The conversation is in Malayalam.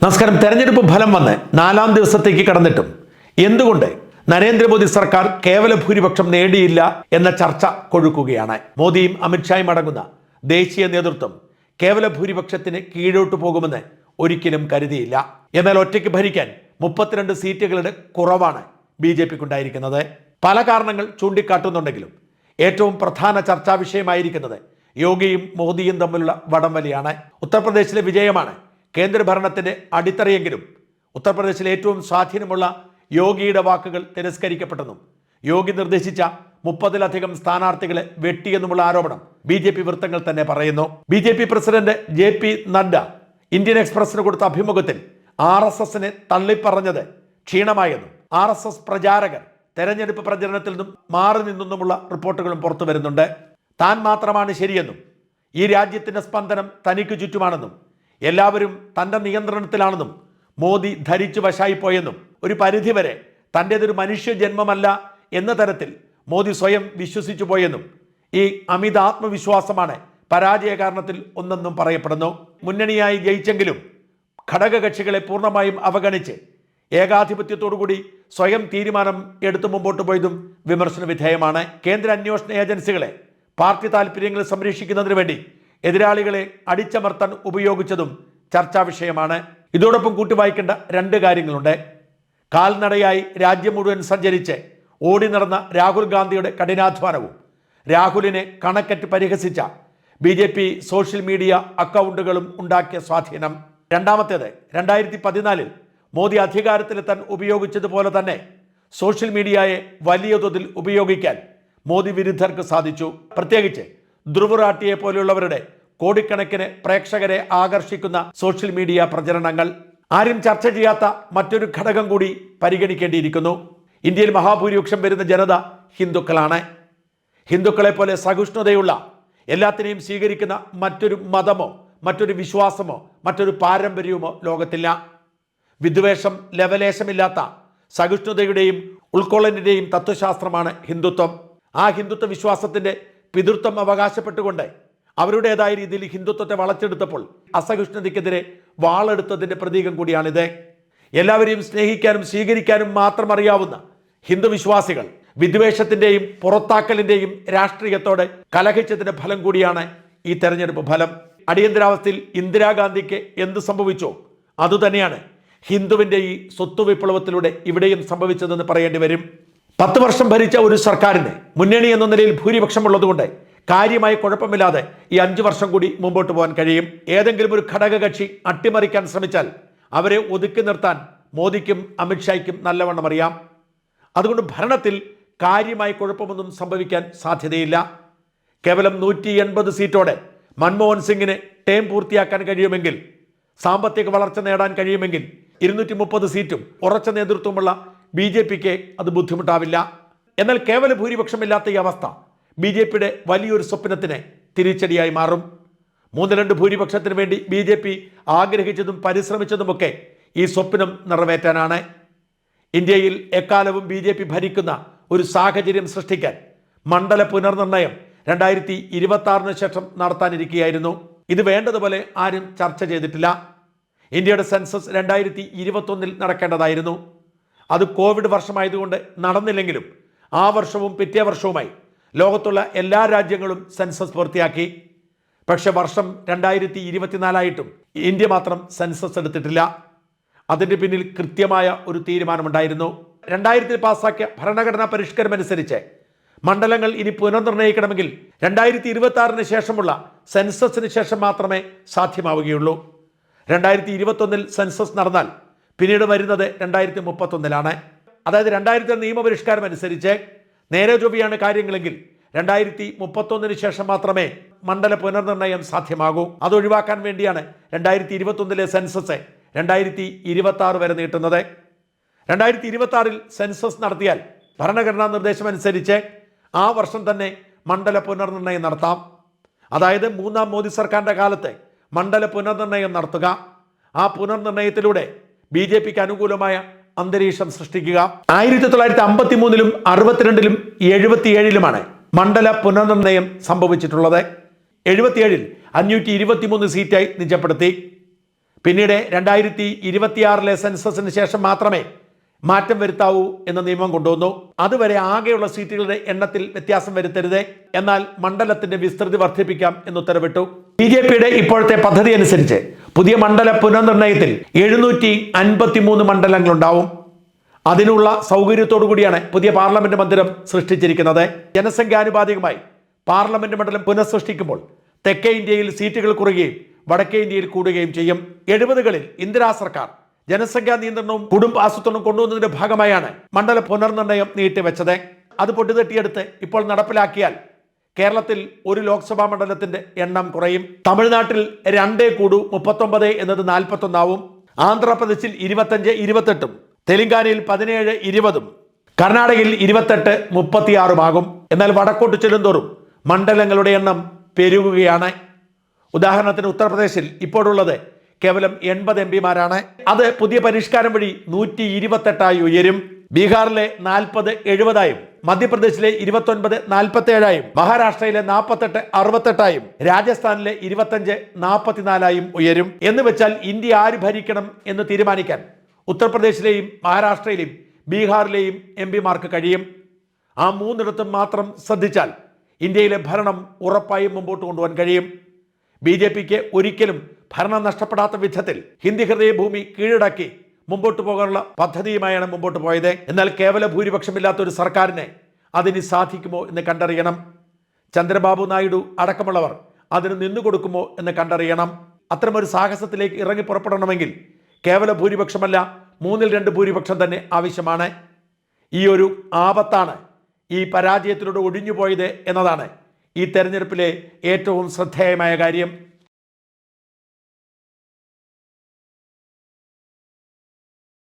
നമസ്കാരം. തെരഞ്ഞെടുപ്പ് ഫലം വന്ന് നാലാം ദിവസത്തേക്ക് കടന്നിട്ടും എന്തുകൊണ്ട് നരേന്ദ്രമോദി സർക്കാർ കേവല ഭൂരിപക്ഷം നേടിയില്ല എന്ന ചർച്ച കൊഴുക്കുകയാണ്. മോദിയും അമിത്ഷായും അടങ്ങുന്ന ദേശീയ നേതൃത്വം കേവല ഭൂരിപക്ഷത്തിന് കീഴോട്ട് പോകുമെന്ന് ഒരിക്കലും കരുതിയില്ല. എന്നാൽ ഒറ്റയ്ക്ക് ഭരിക്കാൻ മുപ്പത്തിരണ്ട് സീറ്റുകളുടെ കുറവാണ് ബി ജെ പിക്കുണ്ടായിരിക്കുന്നത്. പല കാരണങ്ങൾ ചൂണ്ടിക്കാട്ടുന്നുണ്ടെങ്കിലും ഏറ്റവും പ്രധാന ചർച്ചാ വിഷയമായിരിക്കുന്നത് യോഗിയും മോദിയും തമ്മിലുള്ള വടംവലിയാണ് ഉത്തർപ്രദേശിലെ വിജയമാണ് കേന്ദ്രഭരണത്തിന്റെ അടിത്തറയെങ്കിലും ഉത്തർപ്രദേശിൽ ഏറ്റവും സ്വാധീനമുള്ള യോഗിയുടെ വാക്കുകൾ തിരസ്കരിക്കപ്പെട്ടെന്നും യോഗി നിർദ്ദേശിച്ച മുപ്പതിലധികം സ്ഥാനാർത്ഥികളെ വെട്ടിയെന്നുമുള്ള ആരോപണം ബി ജെ പി വൃത്തങ്ങൾ തന്നെ പറയുന്നു. B J P president J P Nadda Indian എക്സ്പ്രസിന് കൊടുത്ത അഭിമുഖത്തിൽ ആർ എസ് എസിനെ തള്ളിപ്പറഞ്ഞത് ക്ഷീണമായെന്നും ആർ എസ് എസ് പ്രചാരകർ തെരഞ്ഞെടുപ്പ് പ്രചരണത്തിൽ നിന്നും മാറി നിന്നുമുള്ള റിപ്പോർട്ടുകളും പുറത്തു വരുന്നുണ്ട് താൻ മാത്രമാണ് ശരിയെന്നും ഈ രാജ്യത്തിന്റെ സ്പന്ദനം തനിക്ക് ചുറ്റുമാണെന്നും എല്ലാവരും തന്റെ നിയന്ത്രണത്തിലാണെന്നും മോദി ധരിച്ചു വശായിപ്പോയെന്നും ഒരു പരിധിവരെ തന്റേതൊരു മനുഷ്യ ജന്മമല്ല എന്ന തരത്തിൽ മോദി സ്വയം വിശ്വസിച്ചു പോയെന്നും ഈ അമിത ആത്മവിശ്വാസമാണ് പരാജയ കാരണത്തിൽ ഒന്നെന്നും പറയപ്പെടുന്നു. മുന്നണിയായി ജയിച്ചെങ്കിലും ഘടകകക്ഷികളെ പൂർണമായും അവഗണിച്ച് ഏകാധിപത്യത്തോടുകൂടി സ്വയം തീരുമാനം എടുത്തു മുമ്പോട്ട് പോയതും വിമർശന വിധേയമാണ്. കേന്ദ്ര അന്വേഷണ ഏജൻസികളെ പാർട്ടി താല്പര്യങ്ങൾ സംരക്ഷിക്കുന്നതിന് വേണ്ടി എതിരാളികളെ അടിച്ചമർത്താൻ ഉപയോഗിച്ചതും ചർച്ചാ വിഷയമാണ്. ഇതോടൊപ്പം കൂട്ടിവായിക്കേണ്ട രണ്ട് കാര്യങ്ങളുണ്ട്. കാൽനടയായി രാജ്യം മുഴുവൻ സഞ്ചരിച്ച് ഓടി നടന്ന രാഹുൽ ഗാന്ധിയുടെ കഠിനാധ്വാനവും രാഹുലിനെ കണക്കറ്റ് പരിഹസിച്ച B J P social media അക്കൗണ്ടുകളും ഉണ്ടാക്കിയ സ്വാധീനം. രണ്ടാമത്തേത് രണ്ടായിരത്തി പതിനാലിൽ മോദി അധികാരത്തിലെത്താൻ ഉപയോഗിച്ചതുപോലെ തന്നെ സോഷ്യൽ മീഡിയയെ വലിയ തോതിൽ ഉപയോഗിക്കാൻ മോദി വിരുദ്ധർക്ക് സാധിച്ചു. പ്രത്യേകിച്ച് ധ്രുവറാട്ടിയെ പോലെയുള്ളവരുടെ കോടിക്കണക്കിന് പ്രേക്ഷകരെ ആകർഷിക്കുന്ന സോഷ്യൽ മീഡിയ പ്രചരണങ്ങൾ. ആരും ചർച്ച ചെയ്യാത്ത മറ്റൊരു ഘടകം കൂടി പരിഗണിക്കേണ്ടിയിരിക്കുന്നു. ഇന്ത്യയിൽ മഹാഭൂരിപക്ഷം വരുന്ന ജനത ഹിന്ദുക്കളാണ്. ഹിന്ദുക്കളെ പോലെ സഹിഷ്ണുതയുള്ള എല്ലാത്തിനെയും സ്വീകരിക്കുന്ന മറ്റൊരു മതമോ മറ്റൊരു വിശ്വാസമോ മറ്റൊരു പാരമ്പര്യവുമോ ലോകത്തില്ല. വിദ്വേഷം ലവലേശമില്ലാത്ത സഹിഷ്ണുതയുടെയും ഉൾക്കൊള്ളലിന്റെയും തത്വശാസ്ത്രമാണ് ഹിന്ദുത്വം. ആ ഹിന്ദുത്വ വിശ്വാസത്തിന്റെ പിതൃത്വം അവകാശപ്പെട്ടുകൊണ്ട് അവരുടേതായ രീതിയിൽ ഹിന്ദുത്വത്തെ വളച്ചെടുത്തപ്പോൾ അസഹിഷ്ണുതയ്ക്കെതിരെ വാളെടുത്തതിന്റെ പ്രതീകം കൂടിയാണിത്. എല്ലാവരെയും സ്നേഹിക്കാനും സ്വീകരിക്കാനും മാത്രം അറിയാവുന്ന ഹിന്ദുവിശ്വാസികൾ വിദ്വേഷത്തിന്റെയും പുറത്താക്കലിന്റെയും രാഷ്ട്രീയത്തോടെ കലഹിച്ചതിന്റെ ഫലം കൂടിയാണ് ഈ തെരഞ്ഞെടുപ്പ് ഫലം. അടിയന്തരാവസ്ഥയിൽ ഇന്ദിരാഗാന്ധിക്ക് എന്ത് സംഭവിച്ചോ അതുതന്നെയാണ് ഹിന്ദുവിന്റെ ഈ സ്വത്ത് വിപ്ലവത്തിലൂടെ ഇവിടെയും സംഭവിച്ചതെന്ന് പറയേണ്ടി വരും. പത്ത് വർഷം ഭരിച്ച ഒരു സർക്കാരിന് മുന്നണി എന്ന നിലയിൽ ഭൂരിപക്ഷം ഉള്ളതുകൊണ്ട് കാര്യമായ കുഴപ്പമില്ലാതെ ഈ അഞ്ചു വർഷം കൂടി മുമ്പോട്ട് പോകാൻ കഴിയും. ഏതെങ്കിലും ഒരു ഘടകകക്ഷി അട്ടിമറിക്കാൻ ശ്രമിച്ചാൽ അവരെ ഒതുക്കി നിർത്താൻ മോദിക്കും അമിത്ഷായ്ക്കും നല്ലവണ്ണം അറിയാം. അതുകൊണ്ട് ഭരണത്തിൽ കാര്യമായ കുഴപ്പമൊന്നും സംഭവിക്കാൻ സാധ്യതയില്ല. കേവലം നൂറ്റി എൺപത് സീറ്റോടെ മൻമോഹൻ സിംഗിന് ടേം പൂർത്തിയാക്കാൻ കഴിയുമെങ്കിൽ സാമ്പത്തിക വളർച്ച നേടാൻ കഴിയുമെങ്കിൽ ഇരുന്നൂറ്റി മുപ്പത് സീറ്റും ഉറച്ച നേതൃത്വമുള്ള ബി ജെ പിക്ക് അത് ബുദ്ധിമുട്ടാവില്ല. എന്നാൽ കേവല ഭൂരിപക്ഷമില്ലാത്ത ഈ അവസ്ഥ ബി ജെ പിയുടെ വലിയൊരു സ്വപ്നത്തിന് തിരിച്ചടിയായി മാറും. മൂന്ന് രണ്ട് ഭൂരിപക്ഷത്തിന് വേണ്ടി ബി ജെ പി ആഗ്രഹിച്ചതും പരിശ്രമിച്ചതുമൊക്കെ ഈ സ്വപ്നം നിറവേറ്റാനാണ്. ഇന്ത്യയിൽ എക്കാലവും ബി ജെ പി ഭരിക്കുന്ന ഒരു സാഹചര്യം സൃഷ്ടിക്കാൻ മണ്ഡല പുനർനിർണയം രണ്ടായിരത്തി ഇരുപത്തി ശേഷം നടത്താനിരിക്കുകയായിരുന്നു ഇത് വേണ്ടതുപോലെ ആരും ചർച്ച ചെയ്തിട്ടില്ല. ഇന്ത്യയുടെ സെൻസസ് രണ്ടായിരത്തി ഇരുപത്തൊന്നിൽ നടക്കേണ്ടതായിരുന്നു. അത് കോവിഡ് വർഷമായതുകൊണ്ട് നടന്നില്ലെങ്കിലും ആ വർഷവും പിറ്റേ വർഷവുമായി ലോകത്തുള്ള എല്ലാ രാജ്യങ്ങളും സെൻസസ് പൂർത്തിയാക്കി. പക്ഷെ വർഷം രണ്ടായിരത്തി ഇരുപത്തിനാലായിട്ടും ഇന്ത്യ മാത്രം സെൻസസ് എടുത്തിട്ടില്ല. അതിന്റെ പിന്നിൽ കൃത്യമായ ഒരു തീരുമാനമുണ്ടായിരുന്നു. രണ്ടായിരത്തിൽ പാസാക്കിയ ഭരണഘടനാ പരിഷ്കരണം അനുസരിച്ച് മണ്ഡലങ്ങൾ ഇനി പുനർനിർണയിക്കണമെങ്കിൽ രണ്ടായിരത്തി ഇരുപത്തി ആറിന് ശേഷമുള്ള സെൻസസിന് ശേഷം മാത്രമേ സാധ്യമാവുകയുള്ളൂ. രണ്ടായിരത്തി ഇരുപത്തൊന്നിൽ സെൻസസ് നടന്നാൽ പിന്നീട് വരുന്നത് രണ്ടായിരത്തി മുപ്പത്തൊന്നിലാണ് അതായത് രണ്ടായിരത്തി നിയമപരിഷ്കാരം അനുസരിച്ച് നേരെ ചൊവ്വയാണ് കാര്യങ്ങളെങ്കിൽ രണ്ടായിരത്തി മുപ്പത്തൊന്നിന് ശേഷം മാത്രമേ മണ്ഡല പുനർനിർണയം സാധ്യമാകൂ. അത് ഒഴിവാക്കാൻ വേണ്ടിയാണ് രണ്ടായിരത്തി ഇരുപത്തൊന്നിലെ സെൻസസ് രണ്ടായിരത്തി ഇരുപത്തി ആറ് വരെ നീട്ടുന്നത്. രണ്ടായിരത്തി ഇരുപത്തി ആറിൽ സെൻസസ് നടത്തിയാൽ ഭരണഘടനാ നിർദ്ദേശം അനുസരിച്ച് ആ വർഷം തന്നെ മണ്ഡല പുനർനിർണയം നടത്താം. അതായത് മൂന്നാം മോദി സർക്കാരിന്റെ കാലത്ത് മണ്ഡല പുനർനിർണയം നടത്തുക. ആ പുനർനിർണയത്തിലൂടെ ബി ജെ പിക്ക് അനുകൂലമായ അന്തരീക്ഷം സൃഷ്ടിക്കുക. ആയിരത്തി തൊള്ളായിരത്തി അമ്പത്തി മൂന്നിലും അറുപത്തിരണ്ടിലും എഴുപത്തിയേഴിലുമാണ് മണ്ഡല പുനർനിർണയം സംഭവിച്ചിട്ടുള്ളത്. എഴുപത്തിയേഴിൽ അഞ്ഞൂറ്റി ഇരുപത്തിമൂന്ന് സീറ്റായി നിജപ്പെടുത്തി. പിന്നീട് രണ്ടായിരത്തി ഇരുപത്തിയാറിലെ സെൻസസിന് ശേഷം മാത്രമേ മാറ്റം വരുത്താവൂ എന്ന നിയമം കൊണ്ടുവന്നു. അതുവരെ ആകെയുള്ള സീറ്റുകളുടെ എണ്ണത്തിൽ വ്യത്യാസം വരുത്തരുത്. എന്നാൽ മണ്ഡലത്തിന്റെ വിസ്തൃതി വർദ്ധിപ്പിക്കാം എന്ന് ഉത്തരവിട്ടു ബി ജെ പിയുടെ ഇപ്പോഴത്തെ പദ്ധതി അനുസരിച്ച് പുതിയ മണ്ഡല പുനർനിർണയത്തിൽ എഴുന്നൂറ്റി അൻപത്തി മൂന്ന് മണ്ഡലങ്ങളുണ്ടാവും. അതിനുള്ള സൗകര്യത്തോടു കൂടിയാണ് പുതിയ പാർലമെന്റ് മന്ദിരം സൃഷ്ടിച്ചിരിക്കുന്നത്. ജനസംഖ്യാനുപാതികമായി പാർലമെന്റ് മണ്ഡലം പുനഃസൃഷ്ടിക്കുമ്പോൾ തെക്കേ ഇന്ത്യയിൽ സീറ്റുകൾ കുറയുകയും വടക്കേ ഇന്ത്യയിൽ കൂടുകയും ചെയ്യും. എഴുപതുകളിൽ ഇന്ദിരാ സർക്കാർ ജനസംഖ്യാ നിയന്ത്രണവും കുടുംബ ആസൂത്രണവും കൊണ്ടുവന്നതിന്റെ ഭാഗമായാണ് മണ്ഡല പുനർനിർണയം നീട്ടിവെച്ചത്. അത് പൊട്ടിതെട്ടിയെടുത്ത് ഇപ്പോൾ നടപ്പിലാക്കിയാൽ കേരളത്തിൽ ഒരു ലോക്സഭാ മണ്ഡലത്തിന്റെ എണ്ണം കുറയും. തമിഴ്നാട്ടിൽ രണ്ടേ കൂടു മുപ്പത്തൊമ്പത് എന്നത് നാൽപ്പത്തൊന്നാവും. ആന്ധ്രാപ്രദേശിൽ ഇരുപത്തഞ്ച് ഇരുപത്തെട്ടും. തെലങ്കാനയിൽ പതിനേഴ് ഇരുപതും. കർണാടകയിൽ ഇരുപത്തെട്ട് മുപ്പത്തിയാറുമാകും എന്നാൽ വടക്കോട്ട് ചെല്ലുന്തോറും മണ്ഡലങ്ങളുടെ എണ്ണം പെരുകുകയാണ്. ഉദാഹരണത്തിന് ഉത്തർപ്രദേശിൽ ഇപ്പോഴുള്ളത് കേവലം എൺപത് എം പിമാരാണ്. അത് പുതിയ പരിഷ്കാരം വഴി നൂറ്റി ഇരുപത്തെട്ടായി ഉയരും. ബീഹാറിലെ നാൽപ്പത് എഴുപതായും. മധ്യപ്രദേശിലെ ഇരുപത്തൊൻപത് നാൽപ്പത്തേഴായും മഹാരാഷ്ട്രയിലെ നാൽപ്പത്തെട്ട് അറുപത്തെട്ടായും രാജസ്ഥാനിലെ ഇരുപത്തഞ്ച് നാൽപ്പത്തിനാലായും ഉയരും. എന്ന് വെച്ചാൽ ഇന്ത്യ ആര് ഭരിക്കണം എന്ന് തീരുമാനിക്കാൻ ഉത്തർപ്രദേശിലെയും മഹാരാഷ്ട്രയിലെയും ബീഹാറിലെയും എം പിമാർക്ക് കഴിയും. ആ മൂന്നിടത്തും മാത്രം ശ്രദ്ധിച്ചാൽ ഇന്ത്യയിലെ ഭരണം ഉറപ്പായും മുമ്പോട്ട് കൊണ്ടുപോകാൻ കഴിയും. ബി ജെ പിക്ക് ഒരിക്കലും ഭരണം നഷ്ടപ്പെടാത്ത വിധത്തിൽ ഹിന്ദി ഹൃദയഭൂമി കീഴടക്കി മുമ്പോട്ട് പോകാനുള്ള പദ്ധതിയുമായാണ് മുമ്പോട്ട് പോയത്. എന്നാൽ കേവല ഭൂരിപക്ഷമില്ലാത്ത ഒരു സർക്കാരിനെ അതിന് സാധിക്കുമോ എന്ന് കണ്ടറിയണം. ചന്ദ്രബാബു നായിഡു അടക്കമുള്ളവർ അതിന് നിന്നു കൊടുക്കുമോ എന്ന് കണ്ടറിയണം. അത്തരമൊരു സാഹസത്തിലേക്ക് ഇറങ്ങി പുറപ്പെടണമെങ്കിൽ കേവല ഭൂരിപക്ഷമല്ല മൂന്നിൽ രണ്ട് ഭൂരിപക്ഷം തന്നെ ആവശ്യമാണ്. ഈ ഒരു ആപത്താണ് ഈ പരാജയത്തിലൂടെ ഒഴിഞ്ഞുപോയത് എന്നതാണ് ഈ തെരഞ്ഞെടുപ്പിലെ ഏറ്റവും ശ്രദ്ധേയമായ കാര്യം.